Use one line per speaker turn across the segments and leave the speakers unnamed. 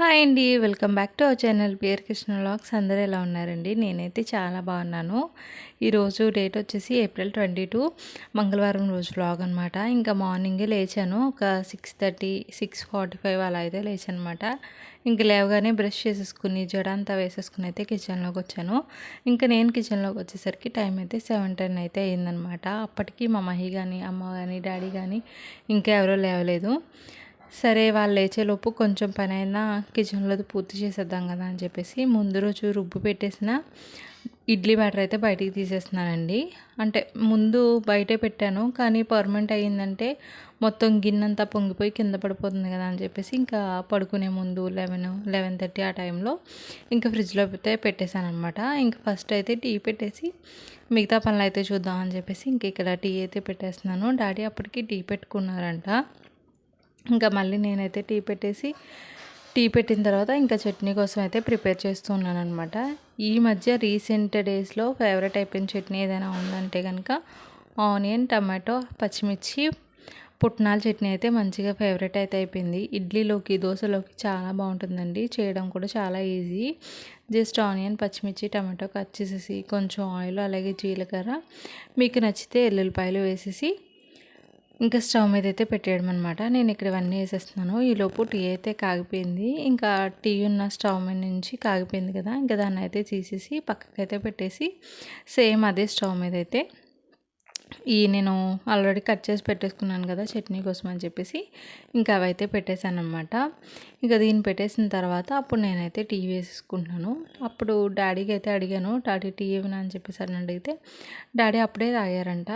Hi అండి. Welcome back to our channel pear Krishna vlogs అందరూ ఎలా ఉన్నారండి? నేనైతే చాలా బాగున్నాను. ఈరోజు డేట్ వచ్చేసి ఏప్రిల్ ట్వంటీ టూ మంగళవారం రోజు వ్లాగ్ అనమాట ఇంకా మార్నింగే లేచాను. ఒక six thirty six forty five అలా అయితే లేచాను అనమాట ఇంక లేవగానే బ్రష్ చేసేసుకుని జడ అంతా వేసేసుకుని అయితే కిచెన్లోకి వచ్చాను. ఇంకా నేను కిచెన్లోకి వచ్చేసరికి టైం అయితే సెవెన్ టెన్ అయితే అయిందనమాట అప్పటికి మా మహి కానీ అమ్మ కానీ డాడీ కానీ ఇంకా ఎవరో లేవలేదు. సరే వాళ్ళు లేచేలోపు కొంచెం పని అయినా కిచెన్లో పూర్తి చేసేద్దాం కదా అని చెప్పేసి ముందు రోజు రుబ్బు పెట్టేసిన ఇడ్లీ బ్యాటర్ అయితే బయటికి తీసేస్తున్నానండి. అంటే ముందు బయటే పెట్టాను కానీ పర్మనెంట్ అయ్యిందంటే మొత్తం గిన్నెంతా పొంగిపోయి కింద పడిపోతుంది కదా అని చెప్పేసి ఇంకా పడుకునే ముందు లెవెన్ లెవెన్ థర్టీ ఆ టైంలో ఇంకా ఫ్రిడ్జ్లో అయితే పెట్టేశాను అనమాట ఇంకా ఫస్ట్ అయితే టీ పెట్టేసి మిగతా పనులు అయితే చూద్దాం అని చెప్పేసి ఇంక ఇక్కడ టీ అయితే పెట్టేస్తున్నాను. డాడీ అప్పటికి టీ పెట్టుకున్నారంట. ఇంకా మళ్ళీ నేనైతే టీ పెట్టేసి టీ పెట్టిన తర్వాత ఇంకా చట్నీ కోసం అయితే ప్రిపేర్ చేస్తున్నాను అనమాట ఈ మధ్య రీసెంట్ డేస్లో ఫేవరెట్ అయిపోయిన చట్నీ ఏదైనా ఉందంటే కనుక ఆనియన్ టమాటో పచ్చిమిర్చి పుట్నాల చట్నీ అయితే మంచిగా ఫేవరెట్ అయితే అయిపోయింది. ఇడ్లీలోకి దోశలోకి చాలా బాగుంటుందండి. చేయడం కూడా చాలా ఈజీ. జస్ట్ ఆనియన్ పచ్చిమిర్చి టమాటో కట్ చేసేసి కొంచెం ఆయిల్ అలాగే జీలకర్ర మీకు నచ్చితే ఎల్లుల్లిపాయలు వేసేసి ఇంకా స్టవ్ మీద అయితే పెట్టేయడం అనమాట నేను ఇక్కడ ఇవన్నీ వేసేస్తున్నాను. ఈలోపు టీ అయితే కాగిపోయింది. ఇంకా టీ ఉన్న స్టవ్ మీద నుంచి కాగిపోయింది కదా ఇంకా దాన్ని అయితే తీసేసి పక్కకైతే పెట్టేసి సేమ్ అదే స్టవ్ మీద అయితే ఈ నేను ఆల్రెడీ కట్ చేసి పెట్టేసుకున్నాను కదా చట్నీ కోసం అని చెప్పేసి ఇంకా అవైతే పెట్టేశాను అనమాట ఇంకా దీన్ని పెట్టేసిన తర్వాత అప్పుడు నేనైతే టీ వేసేసుకుంటున్నాను. అప్పుడు డాడీకి అయితే అడిగాను డాడీ టీ ఏమైనా? అని చెప్పేసి అని అడిగితే డాడీ అప్పుడే తాగారంట.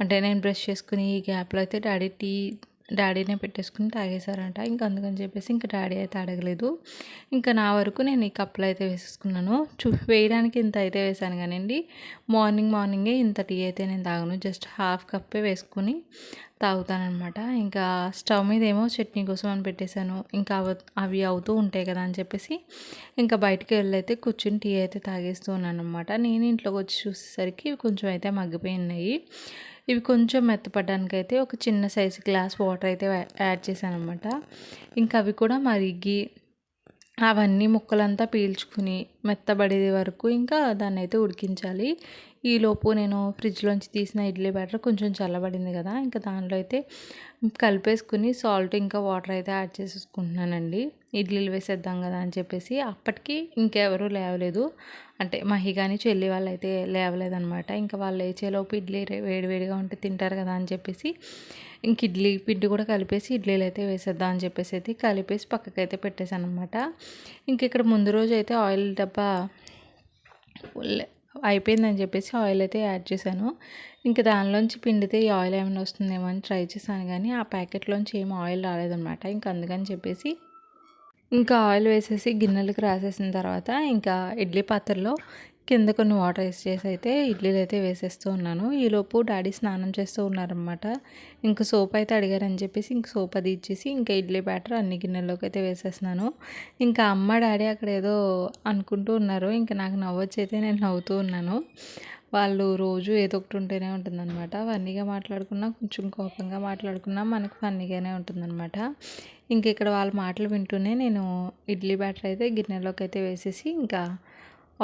అంటే నేను బ్రష్ చేసుకుని ఈ గ్యాప్లో అయితే డాడీ టీ డాడీనే పెట్టేసుకుని తాగేశారంట. ఇంకా అందుకని చెప్పేసి ఇంకా డాడీ అయితే అడగలేదు. ఇంకా నా వరకు నేను ఈ కప్పులు అయితే వేసేసుకున్నాను. చూ వేయడానికి ఇంత అయితే వేసాను కానివ్వండి. మార్నింగ్ మార్నింగే ఇంత టీ అయితే నేను తాగను. జస్ట్ హాఫ్ కప్పే వేసుకుని తాగుతానమాట ఇంకా స్టవ్ మీద ఏమో చట్నీ కోసం అని పెట్టేశాను. ఇంకా అవి అవుతూ ఉంటాయి కదా అని చెప్పేసి ఇంకా బయటికి వెళ్ళైతే కూర్చుని టీ అయితే తాగేస్తూ ఉన్నాను అనమాట నేను ఇంట్లోకి వచ్చి చూసేసరికి కొంచెం అయితే మగ్గిపోయినాయి ఇవి కొంచెం మెత్తపడడానికి అయితే ఒక చిన్న సైజు గ్లాస్ వాటర్ అయితే యాడ్ చేశాను అనమాట ఇంకా అవి కూడా మరిగి అవన్నీ ముక్కలంతా పీల్చుకుని మెత్తబడేది వరకు ఇంకా దాన్ని అయితే ఉడికించాలి ఈలోపు నేను ఫ్రిడ్జ్లోంచి తీసిన ఇడ్లీ బ్యాటర్ కొంచెం చల్లబడింది కదా ఇంకా దానిలో అయితే కలిపేసుకుని సాల్ట్ ఇంకా వాటర్ అయితే యాడ్ చేసేసుకుంటున్నానండి. ఇడ్లీలు వేసేద్దాం కదా అని చెప్పేసి అప్పటికి ఇంకెవరూ లేవలేదు. అంటే మహి కానీ చెల్లి వాళ్ళు అయితే లేవలేదనమాట ఇంకా వాళ్ళు లేచేలోపు ఇడ్లీ వేడివేడిగా ఉంటే తింటారు కదా అని చెప్పేసి ఇంక ఇడ్లీ పిండి కూడా కలిపేసి ఇడ్లీలు అయితే వేసేద్దాం అని చెప్పేసి అయితే కలిపేసి పక్కకైతే పెట్టేశాను అనమాట ఇంక ఇక్కడ ముందు రోజు అయితే ఆయిల్ డబ్బా అయిపోయిందని చెప్పేసి ఆయిల్ అయితే యాడ్ చేశాను. ఇంకా దానిలోంచి పిండితే ఈ ఆయిల్ ఏమైనా వస్తుందేమో అని ట్రై చేశాను కానీ ఆ ప్యాకెట్లోంచి ఏం ఆయిల్ రాలేదనమాట ఇంక అందుకని చెప్పేసి ఇంకా ఆయిల్ వేసేసి గిన్నెలకు రాసేసిన తర్వాత ఇంకా ఇడ్లీ పాత్రలో కింద కొన్ని వాటర్ వేసి చేసి అయితే ఇడ్లీలు అయితే వేసేస్తూ ఉన్నాను. ఈలోపు డాడీ స్నానం చేస్తూ ఉన్నారనమాట ఇంక సోప్ అయితే అడిగారని చెప్పేసి ఇంక సోప్ అది ఇచ్చేసి ఇంకా ఇడ్లీ బ్యాటర్ అన్ని గిన్నెల్లోకి అయితే వేసేస్తున్నాను. ఇంకా అమ్మ డాడీ అక్కడ ఏదో అనుకుంటూ ఉన్నారు. ఇంకా నాకు నవ్వొచ్చి అయితే నేను నవ్వుతూ ఉన్నాను. వాళ్ళు రోజు ఏదో ఒకటి ఉంటేనే ఉంటుందన్నమాట. ఫన్నీగా మాట్లాడుకున్నా కొంచెం కోపంగా మాట్లాడుకున్నా మనకు ఫన్నీగానే ఉంటుందన్నమాట. ఇంక ఇక్కడ వాళ్ళ మాటలు వింటూనే నేను ఇడ్లీ బ్యాటర్ అయితే గిన్నెలోకి అయితే వేసేసి ఇంకా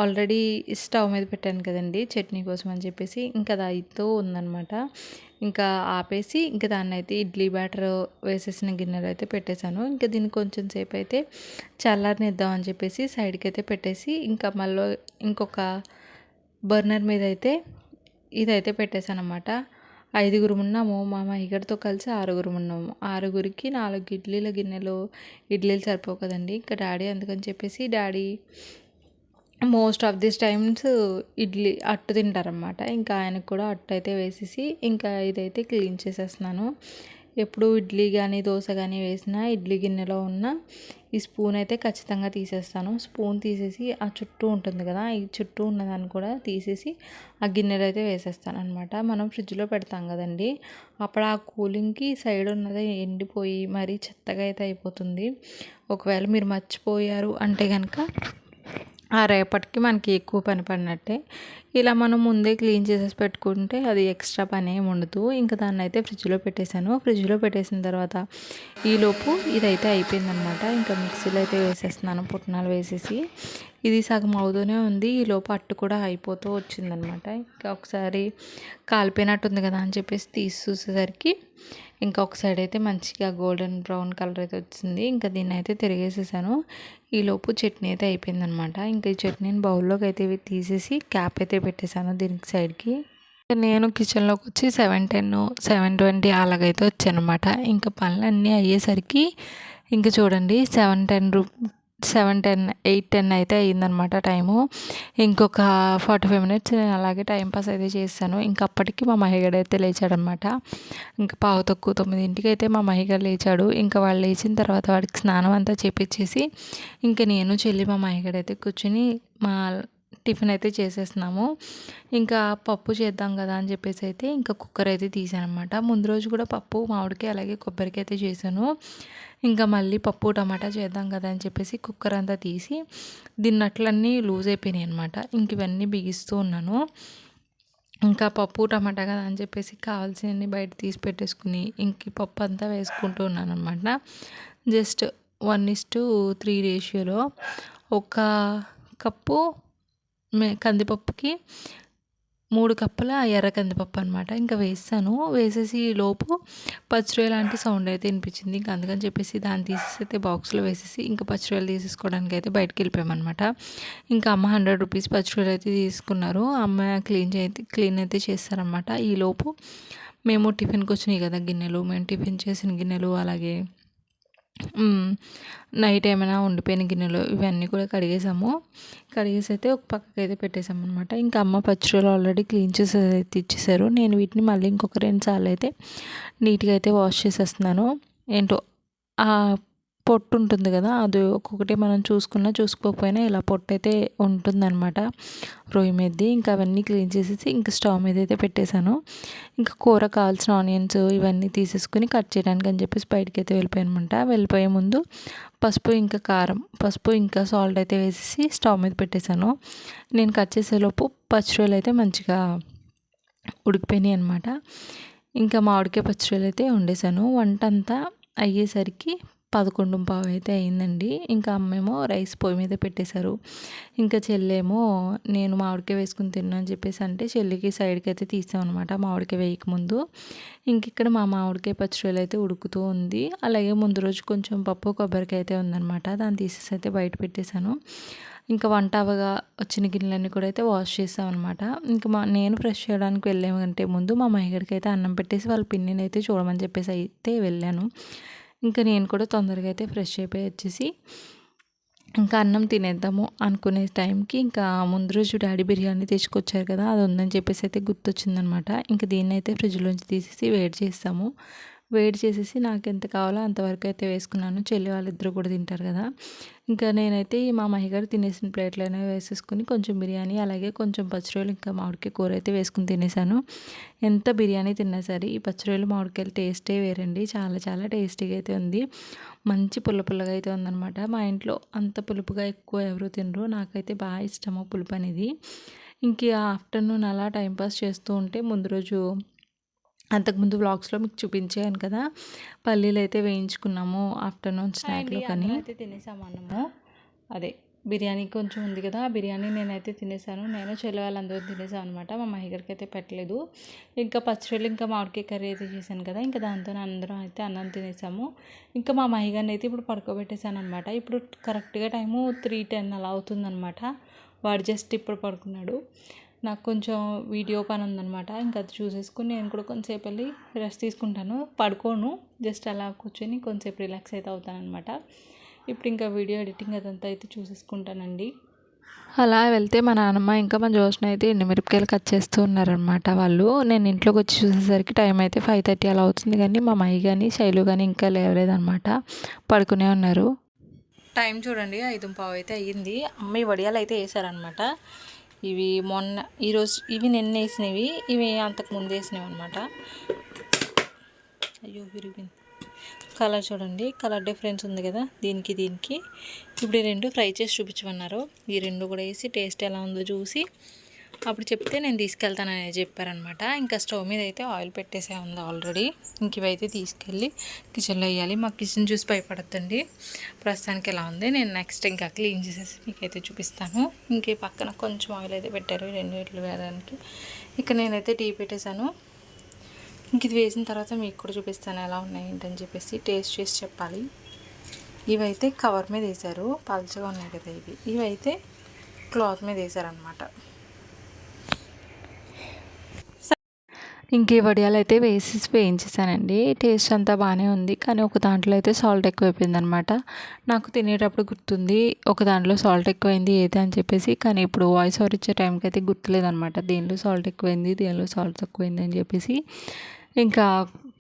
ఆల్రెడీ స్టవ్ మీద పెట్టాను కదండి చట్నీ కోసం అని చెప్పేసి ఇంకా అది అయితో ఉందనమాట ఇంకా ఆపేసి ఇంకా దాన్ని అయితే ఇడ్లీ బ్యాటర్ వేసేసిన గిన్నెలు అయితే పెట్టేశాను. ఇంకా దీన్ని కొంచెం సేపు అయితే చల్లారనిద్దాం అని చెప్పేసి సైడ్కి అయితే పెట్టేసి ఇంకా మళ్ళీ ఇంకొక బర్నర్ మీద అయితే ఇదైతే పెట్టేశాను అనమాట ఐదుగురు ఉన్నాము మా మహిగడితో కలిసి ఆరుగురు ఉన్నాము. ఆరుగురికి నాలుగు ఇడ్లీల గిన్నెలు ఇడ్లీలు సరిపోవు కదండి ఇంకా డాడీ అందుకని చెప్పేసి daddy most of this times idli అట్టు తింటారనమాట ఇంకా ఆయనకు కూడా అట్టు అయితే వేసేసి ఇంకా ఇదైతే క్లీన్ చేసేస్తున్నాను. ఎప్పుడు ఇడ్లీ కానీ దోశ కానీ వేసినా ఇడ్లీ గిన్నెలో ఉన్న ఈ స్పూన్ అయితే ఖచ్చితంగా తీసేస్తాను. స్పూన్ తీసేసి ఆ చుట్టూ ఉంటుంది కదా ఈ చుట్టూ ఉన్నదాన్ని కూడా తీసేసి ఆ గిన్నెలో అయితే వేసేస్తాను అనమాట మనం ఫ్రిడ్జ్లో పెడతాం కదండి అప్పుడు ఆ కూలింగ్కి సైడ్ ఉన్నది ఎండిపోయి మరీ చెత్తగా అయితే అయిపోతుంది. ఒకవేళ మీరు మర్చిపోయారు అంటే కనుక ఆ రేపటికి మనకి ఎక్కువ పని పడినట్టే. ఇలా మనం ముందే క్లీన్ చేసేసి పెట్టుకుంటే అది ఎక్స్ట్రా పని ఏమి ఉండదు. ఇంకా దాన్ని అయితే ఫ్రిడ్జ్లో పెట్టేశాను. ఫ్రిడ్జ్లో పెట్టేసిన తర్వాత ఈలోపు ఇదైతే అయిపోయిందనమాట ఇంకా మిక్సీలో అయితే వేసేస్తున్నాను. పుట్నాలు వేసేసి ఇది సగం అవుతూనే ఉంది. ఈ లోపు అట్టు కూడా అయిపోతూ వచ్చిందనమాట. ఇంకా ఒకసారి కాలిపోయినట్టుంది కదా అని చెప్పేసి తీసి చూసేసరికి ఇంకా ఒక సైడ్ అయితే మంచిగా గోల్డెన్ బ్రౌన్ కలర్ అయితే వచ్చింది. ఇంకా దీన్ని అయితే తిరిగేసేసాను. ఈలోపు చట్నీ అయితే అయిపోయిందనమాట. ఇంకా ఈ చట్నీని బౌల్లోకి అయితే తీసేసి క్యాప్ అయితే పెట్టేశాను దీనికి సైడ్కి నేను కిచెన్లోకి వచ్చి సెవెన్ టెన్ సెవెన్ ట్వంటీ అలాగైతే వచ్చానమాట. ఇంకా పనులన్నీ అయ్యేసరికి ఇంకా చూడండి సెవెన్ టెన్ రూ సెవెన్ టెన్ ఎయిట్ టెన్ అయితే అయ్యిందనమాట టైము. ఇంకొక ఫార్టీ ఫైవ్ మినిట్స్ నేను అలాగే టైం పాస్ అయితే చేశాను. ఇంక అప్పటికి మా మహిగడ అయితే లేచాడనమాట ఇంకా పావు తక్కువ తొమ్మిదింటికి అయితే మా మహిగడ లేచాడు. ఇంకా వాళ్ళు లేచిన తర్వాత వాడికి స్నానం అంతా చేపించేసి ఇంకా నేను చెల్లి మా మహిగడ అయితే కూర్చుని మా టిఫిన్ అయితే చేసేస్తున్నాము. ఇంకా పప్పు చేద్దాం కదా అని చెప్పేసి అయితే ఇంకా కుక్కర్ అయితే తీసాను అనమాట ముందు రోజు కూడా పప్పు మామిడికి అలాగే కొబ్బరికి అయితే చేశాను. ఇంకా మళ్ళీ పప్పు టమాటా చేద్దాం కదా అని చెప్పేసి కుక్కర్ అంతా తీసి దీన్నట్లన్నీ లూజ్ అయిపోయినాయి అనమాట ఇంక ఇవన్నీ బిగిస్తూ ఉన్నాను. ఇంకా పప్పు టమాటా కదా అని చెప్పేసి కావాల్సినవి బయట తీసి పెట్టేసుకుని ఇంక పప్పు అంతా వేసుకుంటూ ఉన్నాను అనమాట just one is two three రేషియోలో ఒక కప్పు మే కందిపప్పుకి మూడు కప్పుల ఎర్ర కందిపప్పు అనమాట ఇంకా వేసాను వేసేసి లోపు పచ్చిరొయ్య లాంటి సౌండ్ అయితే వినిపించింది. ఇంకా అందుకని చెప్పేసి దాన్ని తీసేసి అయితే బాక్స్లో వేసేసి ఇంకా పచ్చిరొయ్యలు తీసేసుకోవడానికి అయితే బయటకు వెళ్ళిపోయామన్నమాట ఇంకా అమ్మ హండ్రెడ్ రూపీస్ పచ్చిరొయ్యలు అయితే తీసుకున్నారు. అమ్మ క్లీన్ అయితే క్లీన్ అయితే చేస్తారనమాట ఈ లోపు మేము టిఫిన్కి వచ్చినాయి కదా గిన్నెలు. మేము టిఫిన్ చేసిన గిన్నెలు అలాగే నైట్ ఏమైనా ఉండిపోయిన గిన్నెలు ఇవన్నీ కూడా కడిగేసాము. కడిగేసి అయితే ఒక పక్కకి అయితే పెట్టేసాము అనమాట ఇంకా అమ్మ పచ్చళ్ళు ఆల్రెడీ క్లీన్ చేసి అయితే ఇచ్చేసారు. నేను వీటిని మళ్ళీ ఇంకొక రెండు సార్లు అయితే నీట్గా అయితే వాష్ చేసేస్తున్నాను. ఏంటో పొట్టు ఉంటుంది కదా అది ఒక్కొక్కటి మనం చూసుకున్నా చూసుకోకపోయినా ఇలా పొట్టు అయితే ఉంటుందన్నమాట రొయ్యి మీదది. ఇంకా అవన్నీ క్లీన్ చేసేసి ఇంకా స్టవ్ మీద అయితే పెట్టేశాను. ఇంకా కూర కావాల్సిన ఆనియన్స్ ఇవన్నీ తీసేసుకుని కట్ చేయడానికి అని చెప్పేసి బయటకి అయితే వెళ్ళిపోయానమాట వెళ్ళిపోయే ముందు పసుపు ఇంకా కారం పసుపు ఇంకా సాల్ట్ అయితే వేసేసి స్టవ్ మీద పెట్టేశాను. నేను కట్ చేసేలోపు పచ్చిరొయ్యలు అయితే మంచిగా ఉడికిపోయినాయి అనమాట ఇంకా మామిడికాయ పచ్చిరొయ్యలు అయితే వండేసాను వంట అంతా అయ్యేసరికి పదకొండు పావు అయితే అయిందండి. ఇంకా అమ్మేమో రైస్ పొయ్యి మీద పెట్టేశారు. ఇంకా చెల్లేమో నేను మామిడికాయ వేసుకుని తిన్నా అని చెప్పేసి అంటే చెల్లికి సైడ్కి అయితే తీసామన్నమాట మామిడికాయ వేయక ముందు. ఇంక ఇక్కడ మా మామిడికాయ పచ్చడిలు అయితే ఉడుకుతూ ఉంది. అలాగే ముందు రోజు కొంచెం పప్పు కొబ్బరికాయ అయితే ఉందన్నమాట. దాన్ని తీసేసి అయితే బయట పెట్టేశాను. ఇంకా వంట అవగా వచ్చిన గిన్నెలన్నీ కూడా అయితే వాష్ చేసామన్నమాట ఇంకా మా నేను ఫ్రెష్ చేయడానికి వెళ్ళామంటే ముందు మా మహిగడికి అయితే అన్నం పెట్టేసి వాళ్ళ పిన్నిని అయితే చూడమని చెప్పేసి అయితే వెళ్ళాను. ఇంకా నేను కూడా తొందరగా అయితే ఫ్రెష్ అయిపోయి వచ్చేసి ఇంకా అన్నం తినేద్దాము అనుకునే టైంకి ఇంకా ముందు రోజు డాడీ బిర్యానీ తెచ్చుకొచ్చారు కదా అది ఉందని చెప్పేసి అయితే గుర్తొచ్చిందనమాట. ఇంకా దీన్ని అయితే ఫ్రిడ్జ్లోంచి తీసేసి వేడి చేస్తాము. వేడి చేసేసి నాకు ఎంత కావాలో అంతవరకు అయితే వేసుకున్నాను. చెల్లి వాళ్ళిద్దరూ కూడా తింటారు కదా. ఇంకా నేనైతే మా మహిగారు తినేసిన ప్లేట్లోనే వేసేసుకుని కొంచెం బిర్యానీ అలాగే కొంచెం పచ్చిరొయ్యలు ఇంకా మామిడికాయ కూర అయితే వేసుకుని తినేసాను. ఎంత బిర్యానీ తిన్నా సరే ఈ పచ్చిరొయ్యలు మామిడికాయలు టేస్టే వేరండి. చాలా చాలా టేస్టీగా అయితే ఉంది. మంచి పుల్ల పుల్లగా అయితే ఉందనమాట మా ఇంట్లో అంత పులుపుగా ఎక్కువ ఎవరు తినరు. నాకైతే బాగా ఇష్టము పులుపు అనేది. ఇంక ఆఫ్టర్నూన్ అలా టైంపాస్ చేస్తూ ఉంటే ముందు రోజు అంతకుముందు వ్లాగ్స్లో మీకు చూపించాను కదా పల్లీలు అయితే వేయించుకున్నాము ఆఫ్టర్నూన్ స్నాక్లో కానీ అయితే తినేసాము అన్నము. అదే బిర్యానీ కొంచెం ఉంది కదా ఆ బిర్యానీ నేనైతే తినేసాను. నేను చెల్లి వాళ్ళందరూ తినేసాను అనమాట మా మహిగరికి అయితే పెట్టలేదు. ఇంకా పచ్చళ్ళు ఇంకా మామిడికాయ కర్రీ అయితే చేశాను కదా ఇంకా దాంతో అందరం అయితే అన్నం తినేసాము. ఇంకా మా మహిగారిని అయితే ఇప్పుడు పడుకోబెట్టేశాను అనమాట ఇప్పుడు కరెక్ట్గా టైము త్రీ టెన్ అలా అవుతుందనమాట వాడు జస్ట్ ఇప్పుడు పడుకున్నాడు. నాకు కొంచెం వీడియో పని ఉందనమాట ఇంకా అది చూసేసుకుని నేను కూడా కొంచెంసేపు వెళ్ళి రెస్ట్ తీసుకుంటాను. పడుకోను. జస్ట్ అలా కూర్చొని కొంచెంసేపు రిలాక్స్ అయితే అవుతాను అనమాట ఇప్పుడు ఇంకా వీడియో ఎడిటింగ్ అదంతా అయితే చూసేసుకుంటానండి. అలా వెళ్తే మా నాన్నమ్మ ఇంకా మా జోష్న అయితే ఎండుమిరపకాయలు కట్ చేస్తూ ఉన్నారనమాట వాళ్ళు. నేను ఇంట్లోకి వచ్చి చూసేసరికి టైం అయితే ఫైవ్ థర్టీ అలా అవుతుంది కానీ మా మయ్య కానీ శైలు కానీ ఇంకా లేవలేదనమాట. పడుకునే ఉన్నారు. టైం చూడండి. ఐదు పావు అయితే అయ్యింది. అమ్మాయి వడియాలు అయితే వేసారనమాట. ఇవి మొన్న ఈరోజు ఇవి నిన్న వేసినవి ఇవి అంతకు ముందు వేసినవి అనమాట అయ్యో విరిగింది. కలర్ చూడండి కలర్ డిఫరెన్స్ ఉంది కదా దీనికి దీనికి. ఇప్పుడు ఈ రెండు ఫ్రై చేసి చూపించమన్నారు. ఈ రెండు కూడా వేసి టేస్ట్ ఎలా ఉందో చూసి అప్పుడు చెప్తే నేను తీసుకెళ్తానని చెప్పారనమాట. ఇంకా స్టవ్ మీద అయితే ఆయిల్ పెట్టేసే ఉంది ఆల్రెడీ. ఇంక ఇవైతే తీసుకెళ్ళి కిచెన్లో వేయాలి. మా కిచెన్ చూసి భయపడద్దండి. ప్రస్తుతానికి ఎలా ఉంది? నేను నెక్స్ట్ ఇంకా క్లీన్ చేసేసి మీకైతే చూపిస్తాను. ఇంకే పక్కన కొంచెం ఆయిల్ అయితే పెట్టారు. రెండు ఇట్లు వేయడానికి. ఇక నేనైతే టీ పెట్టేశాను. ఇంక ఇది వేసిన తర్వాత మీకు కూడా చూపిస్తాను ఎలా ఉన్నాయి ఏంటని చెప్పేసి. టేస్ట్ చేసి చెప్పాలి. ఇవైతే కవర్ మీద వేసారు పల్చగా ఉన్నాయి కదా ఇవి. ఇవైతే క్లాత్ మీద వేసారనమాట ఇంకే వడియాలు అయితే వేసి వేయించేసానండి. టేస్ట్ అంతా బాగానే ఉంది. కానీ ఒక దాంట్లో అయితే సాల్ట్ ఎక్కువైపోయింది అనమాట నాకు తినేటప్పుడు గుర్తుంది ఒక దాంట్లో సాల్ట్ ఎక్కువైంది ఏది అని చెప్పేసి. కానీ ఇప్పుడు వాయిస్ ఓవర్ ఇచ్చే టైంకి అయితే గుర్తులేదనమాట దీనిలో సాల్ట్ ఎక్కువైంది దీనిలో సాల్ట్ తక్కువైంది అని చెప్పేసి. ఇంకా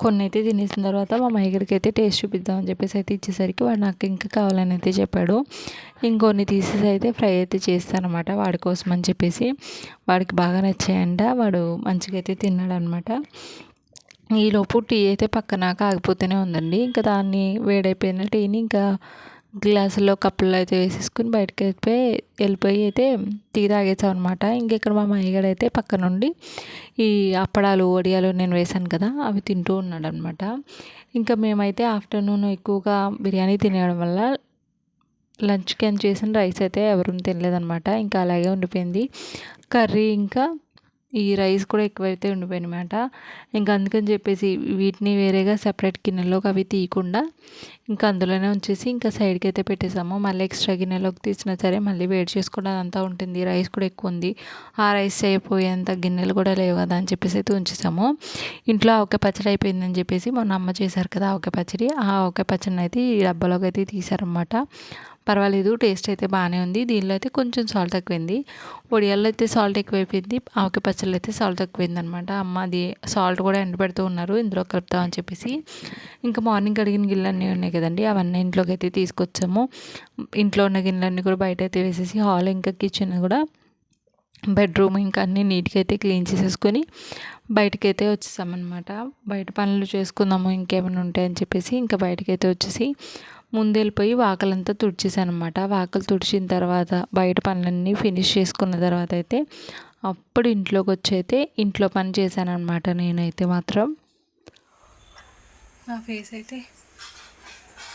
కొన్ని అయితే తినేసిన తర్వాత మా మైగడికి అయితే టేస్ట్ చూపిద్దామని చెప్పేసి అయితే ఇచ్చేసరికి వాడు నాకు ఇంకా కావాలని అయితే చెప్పాడు. ఇంకొన్ని తీసేసి అయితే ఫ్రై అయితే చేస్తానమాట వాడి కోసం అని చెప్పేసి. వాడికి బాగా నచ్చాయంట వాడు మంచిగా అయితే తిన్నాడు అనమాట ఈలోపు టీ అయితే పక్కన కాగిపోతూనే ఉందండి. ఇంకా దాన్ని వేడైపోయిన టీని ఇంకా గ్లాసులో కప్పుల్లో అయితే వేసేసుకుని బయటకు వెళ్ళిపోయి వెళ్ళిపోయి అయితే టీ తాగేసాం అనమాట ఇంకెక్కడ మా మయ్యగాడు అయితే పక్క నుండి ఈ అప్పడాలు వడియాలు నేను వేసాను కదా అవి తింటూ ఉన్నాడు అనమాట ఇంకా మేమైతే ఆఫ్టర్నూన్ ఎక్కువగా బిర్యానీ తినడం వల్ల లంచ్కి అని చేసిన రైస్ అయితే ఎవరూ తినలేదనమాట ఇంకా అలాగే ఉండిపోయింది. కర్రీ ఇంకా ఈ రైస్ కూడా ఎక్కువైతే ఉండిపోయినమాట. ఇంకా అందుకని చెప్పేసి వీటిని వేరేగా సెపరేట్ గిన్నెలోకి అవి తీయకుండా ఇంకా అందులోనే ఉంచేసి ఇంకా సైడ్కి అయితే పెట్టేసాము. మళ్ళీ ఎక్స్ట్రా గిన్నెలోకి తీసినా సరే మళ్ళీ వేడి చేసుకోవడం అంతా ఉంటుంది. రైస్ కూడా ఎక్కువ ఉంది. ఆ రైస్ అయిపోయేంత గిన్నెలు కూడా లేవు కదా అని చెప్పేసి అయితే ఉంచేసాము. ఇంట్లో ఆవకాయ పచ్చడి అయిపోయిందని చెప్పేసి మొన్న అమ్మ చేశారు కదా ఆవకాయ పచ్చడి. ఆ ఆవకాయ పచ్చడిని అయితే ఈ డబ్బాలోకి అయితే తీసారనమాట పర్వాలేదు టేస్ట్ అయితే బాగానే ఉంది. దీనిలో అయితే కొంచెం సాల్ట్ తక్కువైంది. వడియాల్లో అయితే సాల్ట్ ఎక్కువైపోయింది. ఆవకాయ పచ్చళ్ళు అయితే సాల్ట్ తక్కువైంది అనమాట అమ్మ అది సాల్ట్ కూడా ఎండబెడుతూ ఉన్నారు. ఇందులో కలుపుతామని చెప్పేసి. ఇంకా మార్నింగ్ కడిగిన గిన్నెలన్నీ ఉన్నాయి కదండి. అవన్నీ ఇంట్లోకి అయితే తీసుకొచ్చాము. ఇంట్లో ఉన్న గిన్నెలన్నీ కూడా బయట అయితే వేసేసి హాల్ ఇంకా కిచెన్ కూడా బెడ్రూమ్ ఇంకా అన్నీ నీట్గా అయితే క్లీన్ చేసేసుకొని బయటకైతే వచ్చేసామన్నమాట బయట పనులు చేసుకుందాము ఇంకేమైనా ఉంటాయని చెప్పేసి ఇంకా బయటకైతే వచ్చేసి ముందెళ్ళిపోయి వాకలంతా తుడిచేసాను అనమాట వాకలు తుడిచిన తర్వాత బయట పనులన్నీ ఫినిష్ చేసుకున్న తర్వాత అయితే అప్పుడు ఇంట్లోకి వచ్చి అయితే ఇంట్లో పని చేశాను అనమాట నేనైతే మాత్రం. నా ఫేస్ అయితే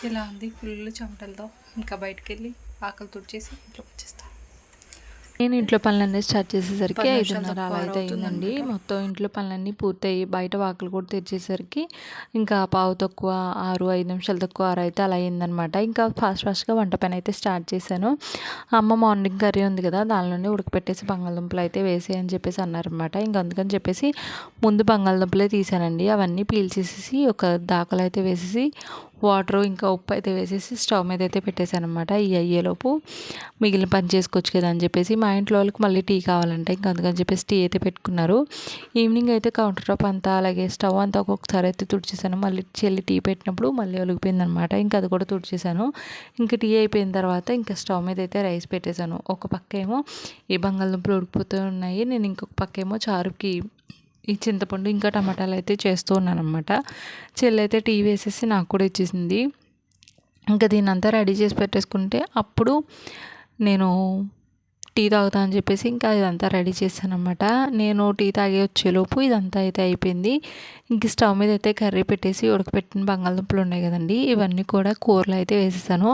ఇలా ఉంది ఫుల్ చెమటలతో. ఇంకా బయటకు వెళ్ళి వాకలు తుడిచేసి ఇంట్లో నేను ఇంట్లో పనులన్నీ స్టార్ట్ చేసేసరికి ఐదున్నర అలా అయితే అయిందండి. మొత్తం ఇంట్లో పనులన్నీ పూర్తయి బయట వాకులు కూడా తెచ్చేసరికి ఇంకా పావు తక్కువ ఆరు ఐదు నిమిషాలు తక్కువ ఆరు అయితే అలా అయిందనమాట ఇంకా ఫాస్ట్ ఫాస్ట్గా వంట పని అయితే స్టార్ట్ చేశాను. అమ్మ మార్నింగ్ కర్రీ ఉంది కదా దానిలోనే ఉడకపెట్టేసి బంగాళదుంపలు అయితే వేసేయని అని చెప్పేసి అన్నారనమాట ఇంకా అందుకని చెప్పేసి ముందు బంగాళదుంపలే తీసానండి. అవన్నీ పీల్చేసేసి ఒక దాకలు అయితే వేసేసి వాటర్ ఇంకా ఉప్పు అయితే వేసేసి స్టవ్ మీద అయితే పెట్టేశాను అనమాట ఈ అయ్యేలోపు మిగిలిన పని చేసుకోవచ్చు కదా అని చెప్పేసి మా ఇంట్లో వాళ్ళకి మళ్ళీ టీ కావాలంటే ఇంకా అందుకని చెప్పేసి టీ అయితే పెట్టుకున్నారు. ఈవినింగ్ అయితే కౌంటర్ టాప్ అంతా అలాగే స్టవ్ అంతా ఒక్కొక్కసారి అయితే తుడిచేసాను. మళ్ళీ చెల్లి టీ పెట్టినప్పుడు మళ్ళీ ఒలిగిపోయింది అనమాట ఇంకా అది కూడా తుడిచేసాను. ఇంకా టీ అయిపోయిన తర్వాత ఇంకా స్టవ్ మీద అయితే రైస్ పెట్టేశాను. ఒక పక్క ఏమో ఈ బంగాళదుంపలు ఉడికిపోతూ ఉన్నాయి. నేను ఇంకొక పక్క ఏమో చారుకి ఈ చింతపండు ఇంకా టమాటాలు అయితే చేస్తూ ఉన్నాను అనమాట చెల్లి అయితే టీ వేసేసి నాకు కూడా ఇచ్చేసింది. ఇంకా దీన్నంతా రెడీ చేసి పెట్టేసుకుంటే అప్పుడు నేను టీ తాగుతా అని చెప్పేసి ఇంకా ఇదంతా రెడీ చేశాను అనమాట నేను టీ తాగే వచ్చేలోపు ఇదంతా అయితే అయిపోయింది. ఇంక స్టవ్ మీద అయితే కర్రీ పెట్టేసి ఉడకపెట్టిన బంగాళదుంపలు ఉన్నాయి కదండి ఇవన్నీ కూడా కూరలు అయితే వేసేసాను.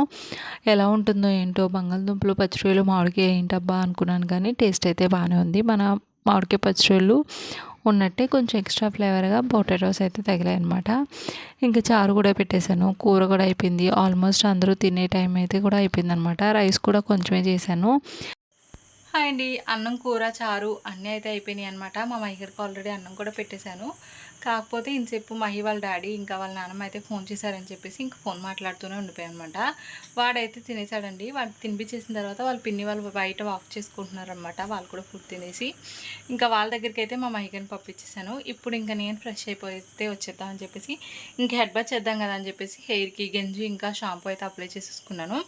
ఎలా ఉంటుందో ఏంటో బంగాళదుంపలు పచ్చిరొయ్యలు మామిడికాయ ఏంటబ్బా అనుకున్నాను కానీ టేస్ట్ అయితే బాగానే ఉంది. మన మామిడికాయ పచ్చిరొయ్యలు ఉన్నట్టే కొంచెం ఎక్స్ట్రా ఫ్లేవర్గా పొటాటోస్ అయితే తగిలాయి అనమాట ఇంకా చారు కూడా పెట్టేశాను. కూర కూడా అయిపోయింది. ఆల్మోస్ట్ అందరూ తినే టైం అయితే కూడా అయిపోయింది అనమాట రైస్ కూడా కొంచెమే చేశాను. హాయ్ అండి. అన్నం కూర చారు అన్నీ అయితే అయిపోయినాయి అనమాట మా మహిగడికి ఆల్రెడీ అన్నం కూడా పెట్టేశాను. కాకపోతే ఇంతసేపు మహి వాళ్ళ డాడీ ఇంకా వాళ్ళ నాన్నమ్మ అయితే ఫోన్ చేశారని చెప్పేసి ఇంకా ఫోన్ మాట్లాడుతూనే ఉండిపోయాయి అనమాట వాడైతే తినేసాడండి వాడు తినిపించేసిన తర్వాత వాళ్ళ పిన్ని వాళ్ళు బయట వాక్ చేసుకుంటున్నారు అనమాట వాళ్ళు కూడా ఫుడ్ తినేసి. ఇంకా వాళ్ళ దగ్గరికి అయితే మా మహిగని పంపించేసాను ఇప్పుడు ఇంకా నేను ఫ్రెష్ అయిపోతే వచ్చేద్దామని చెప్పేసి ఇంకా హెడ్ బాత్ చేద్దాం కదా అని చెప్పేసి హెయిర్కి గంజి ఇంకా షాంపూ అయితే అప్లై చేసేసుకున్నాను.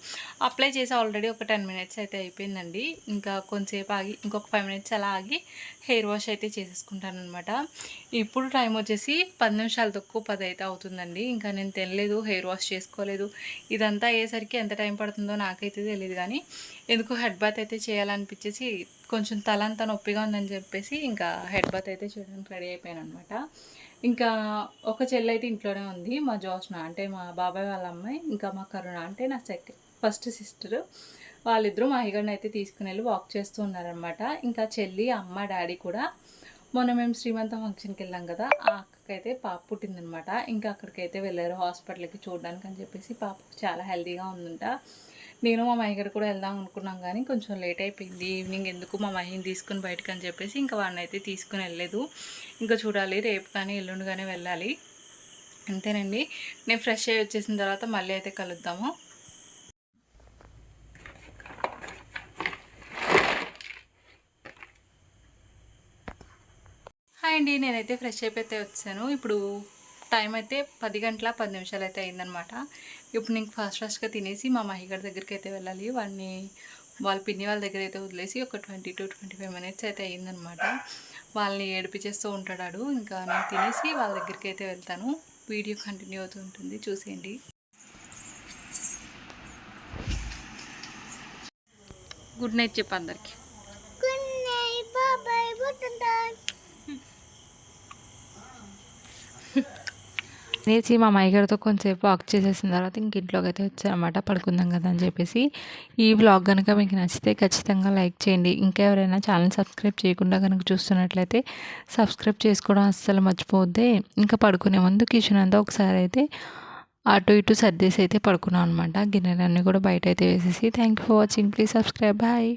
అప్లై చేసి ఆల్రెడీ ఒక టెన్ మినిట్స్ అయితే అయిపోయిందండి. ఇంకా కొంతసేపు ఆగి ఇంకొక ఫైవ్ మినిట్స్ అలా ఆగి హెయిర్ వాష్ అయితే చేసేసుకుంటాను అనమాట ఇప్పుడు టైం వచ్చేసి పది నిమిషాలు తక్కువ పది అయితే అవుతుందండి. ఇంకా నేను తినలేదు హెయిర్ వాష్ చేసుకోలేదు. ఇదంతా అయ్యేసరికి ఎంత టైం పడుతుందో నాకైతే తెలియదు కానీ ఎందుకు హెడ్ బాత్ అయితే చేయాలనిపించేసి కొంచెం తల అంతా నొప్పిగా ఉందని చెప్పేసి ఇంకా హెడ్ బాత్ అయితే చేయడానికి రెడీ అయిపోయాను అనమాట ఇంకా ఒక చెల్లి అయితే ఇంట్లోనే ఉంది మా జోష్న అంటే మా బాబాయ్ వాళ్ళ అమ్మాయి ఇంకా మా కరుణ అంటే నా సెకండ్ ఫస్ట్ సిస్టర్ వాళ్ళిద్దరూ మా అయితే తీసుకుని వెళ్ళి వాక్ చేస్తూ ఉన్నారనమాట ఇంకా చెల్లి అమ్మ డాడీ కూడా మొన్న మేము శ్రీమంతం ఫంక్షన్కి వెళ్ళాం కదా ఆ అక్కకైతే పాప పుట్టిందనమాట ఇంకా అక్కడికైతే వెళ్ళారు హాస్పిటల్కి చూడడానికి అని చెప్పేసి పాప చాలా హెల్తీగా ఉందంట. నేను మా మహిగడ కూడా వెళ్దాం అనుకున్నాం కానీ కొంచెం లేట్ అయిపోయింది. ఈవినింగ్ ఎందుకు మా మహిని తీసుకుని బయటకు అని చెప్పేసి ఇంకా వాడిని అయితే తీసుకుని వెళ్ళలేదు. ఇంకా చూడాలి రేపు కానీ ఎల్లుండి కానీ వెళ్ళాలి. అంతేనండి. నేను ఫ్రెష్ అయ్యి వచ్చేసిన తర్వాత మళ్ళీ అయితే కలుద్దాము. అండి నేనైతే ఫ్రెష్ అయిపోతే వచ్చాను. ఇప్పుడు టైం అయితే పది గంటల పది నిమిషాలు అయితే అయిందనమాట ఇప్పుడు నేను ఫాస్ట్ ఫాస్ట్గా తినేసి మా మహిగడ దగ్గరికి అయితే వెళ్ళాలి. వాడిని వాళ్ళ పిన్ని వాళ్ళ దగ్గర అయితే వదిలేసి ఒక twenty two twenty five minutes అయితే అయిందనమాట వాళ్ళని ఏడిపించేస్తూ ఉంటాడు ఇంకా నేను తినేసి వాళ్ళ దగ్గరికి అయితే వెళ్తాను. వీడియో కంటిన్యూ అవుతూ ఉంటుంది. చూసేయండి. గుడ్ నైట్ చెప్పు అందరికి.
గుడ్ నైట్ బాబాయ్ గుడ్ నైట్
లేచి మా మైగర్తో కొంచెంసేపు వాక్ చేసేసిన తర్వాత ఇంక ఇంట్లోకి అయితే వచ్చారన్నమాట. పడుకుందాం కదా అని చెప్పేసి. ఈ వ్లాగ్ కనుక మీకు నచ్చితే ఖచ్చితంగా లైక్ చేయండి. ఇంకా ఎవరైనా ఛానల్ సబ్స్క్రైబ్ చేయకుండా కనుక చూస్తున్నట్లయితే సబ్స్క్రైబ్ చేసుకోవడం అస్సలు మర్చిపోద్దే ఇంకా పడుకునే ముందు కిచెన్ అంతా ఒకసారి అయితే అటు ఇటు సర్దేసి అయితే పడుకున్నాం అనమాట గిన్నెలన్నీ కూడా బయట అయితే వేసేసి. Thank you for watching. Please subscribe. Bye.